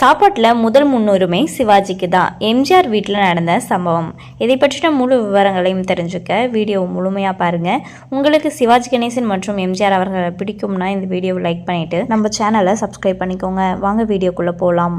சாப்பாட்டில் முதல் முன்னுரிமை சிவாஜிக்கு தான். எம்ஜிஆர் வீட்டில் நடந்த சம்பவம். இதை பற்றின முழு விவரங்களையும் தெரிஞ்சுக்க வீடியோ முழுமையாக பாருங்கள் உங்களுக்கு சிவாஜி கணேசன் மற்றும் எம்ஜிஆர் அவர்களை பிடிக்கும்னா இந்த வீடியோவை லைக் பண்ணிவிட்டு நம்ம சேனலை சப்ஸ்கிரைப் பண்ணிக்கோங்க. வாங்க வீடியோக்குள்ளே போகலாம்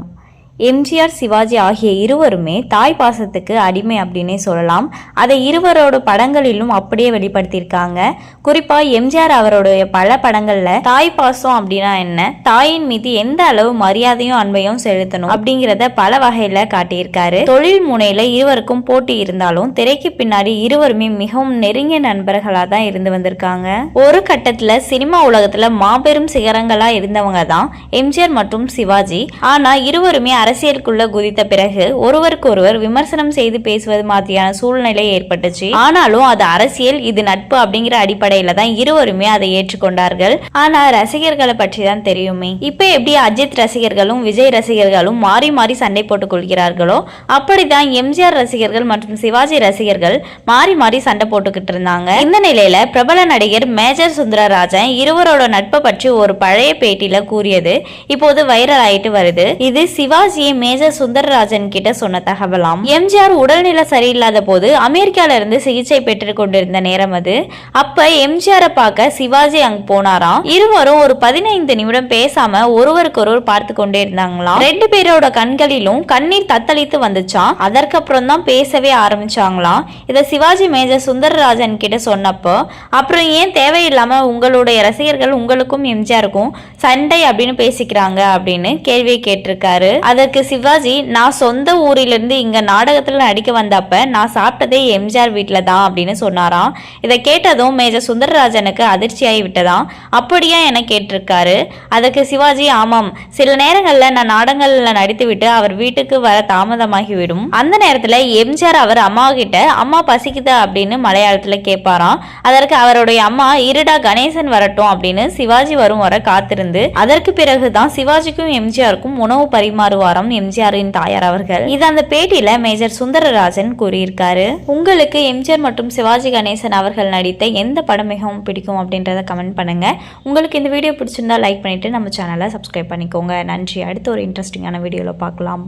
எம்ஜிஆர் சிவாஜி ஆகிய இருவருமே தாய் பாசத்துக்கு அடிமை அப்படின்னே சொல்லலாம். அதை இருவரோட படங்களிலும் அப்படியே வெளிப்படுத்தியிருக்காங்க. குறிப்பா எம்ஜிஆர் அவருடைய பல படங்கள்ல தாய் பாசம் அப்படின்னா என்ன? தாயின் மீது எந்த அளவு மரியாதையும் அன்பையும் செலுத்தணும் அப்படிங்கிறத பல வகையில காட்டியிருக்காரு. தொழில் முனையில இருவருக்கும் போட்டி இருந்தாலும் திரைக்கு பின்னாடி இருவருமே மிகவும் நெருங்கிய நண்பர்களா தான் இருந்து வந்திருக்காங்க. ஒரு கட்டத்துல சினிமா உலகத்துல மாபெரும் சிகரங்களா இருந்தவங்க தான் எம்ஜிஆர் மற்றும் சிவாஜி. ஆனா இருவருமே அரசியலுக்குள்ள குதித்த பிறகு ஒருவருக்கு ஒருவர் விமர்சனம் செய்து பேசுவது மாதிரியான சூழ்நிலை ஏற்பட்டுச்சு. ஆனாலும் அது அரசியல் இது நட்பு அப்படிங்கிற அடிப்படையில தான் இருவருமே அதை ஏற்றுக்கொண்டார்கள். ஆனா ரசிகர்களை பற்றி தான் தெரியுமே. இப்ப எப்படி அஜித் ரசிகர்களும் விஜய் ரசிகர்களும் மாறி மாறி சண்டை போட்டுக் கொள்கிறார்களோ அப்படிதான் எம்ஜிஆர் ரசிகர்கள் மற்றும் சிவாஜி ரசிகர்கள் மாறி மாறி சண்டை போட்டுக்கிட்டு இருந்தாங்க. இந்த நிலையில பிரபல நடிகர் மேஜர் சுந்தரராஜன் இருவரோட நட்பை பற்றி ஒரு பழைய பேட்டியில கூறியது இப்போது வைரல் ஆயிட்டு வருது. இது சிவாஜி சிவாஜியை மேஜர் சுந்தரராஜன் கிட்ட சொன்ன தகவலாம் எம்ஜிஆர் உடல்நிலை சரியில்லாத போது அமெரிக்கால இருந்து சிகிச்சை பெற்றுக் கொண்டிருந்த நேரம் அது. அப்ப எம்ஜிஆரை பார்க்க சிவாஜி அங்க போனாராம். இருவரும் ஒரு பதினைந்து நிமிடம் பேசாம ஒருவருக்கு ஒருவர் பார்த்து கொண்டே இருந்தாங்களாம். ரெண்டு பேரோட கண்களிலும் கண்ணீர் தத்தளித்து வந்துச்சாம். அதற்கப்புறம் தான் பேசவே ஆரம்பிச்சாங்களாம். இதை சிவாஜி மேஜர் சுந்தரராஜன் கிட்ட சொன்னப்போ அப்புறம் ஏன் தேவையில்லாம உங்களுடைய ரசிகர்கள் உங்களுக்கும் எம்ஜிஆருக்கும் சண்டை அப்படின்னு பேசிக்கிறாங்க அப்படின்னு கேள்வியை கேட்டிருக்காரு. அதற்கு சிவாஜி நான் சொந்த ஊரிலிருந்து இங்க நாடகத்துல நடிக்க வந்தப்ப நான் சாப்பிட்டதே எம்ஜிஆர் வீட்டில தான் அப்படின்னு சொன்னாராம். இதை கேட்டதும் மேஜர் சுந்தரராஜனுக்கு அதிர்ச்சியாகி விட்டதாம். அப்படியா? என கேட்டிருக்காரு. அதற்கு சிவாஜி ஆமாம். சில நேரங்கள்ல நான் நாடகங்கள்ல நடித்துவிட்டு அவர் வீட்டுக்கு வர தாமதமாகிவிடும். அந்த நேரத்துல எம்ஜிஆர் அவர் அம்மா கிட்ட அம்மா பசிக்குதா? அப்படின்னு மலையாளத்துல கேட்பாராம். அதற்கு அவருடைய அம்மா இருடா கணேசன் வரட்டும் அப்படின்னு சிவாஜி வரும் வர காத்திருந்து அதற்கு பிறகுதான் சிவாஜிக்கும் எம்ஜிஆருக்கும் உணவு பரிமாறுவார் பரிமாறுவாராம் எம்ஜிஆரின் தாயார் அவர்கள். இது அந்த பேட்டியில மேஜர் சுந்தரராஜன் கூறியிருக்காரு. உங்களுக்கு எம்ஜிஆர் மற்றும் சிவாஜி கணேசன் அவர்கள் நடித்த எந்த படம் மிகவும் பிடிக்கும் அப்படின்றத கமெண்ட் பண்ணுங்க. உங்களுக்கு இந்த வீடியோ பிடிச்சிருந்தா லைக் பண்ணிட்டு நம்ம சேனலை சப்ஸ்கிரைப் பண்ணிக்கோங்க. நன்றி. அடுத்த ஒரு இன்ட்ரெஸ்டிங்கான வீடியோவில் பார்க்கலாம்.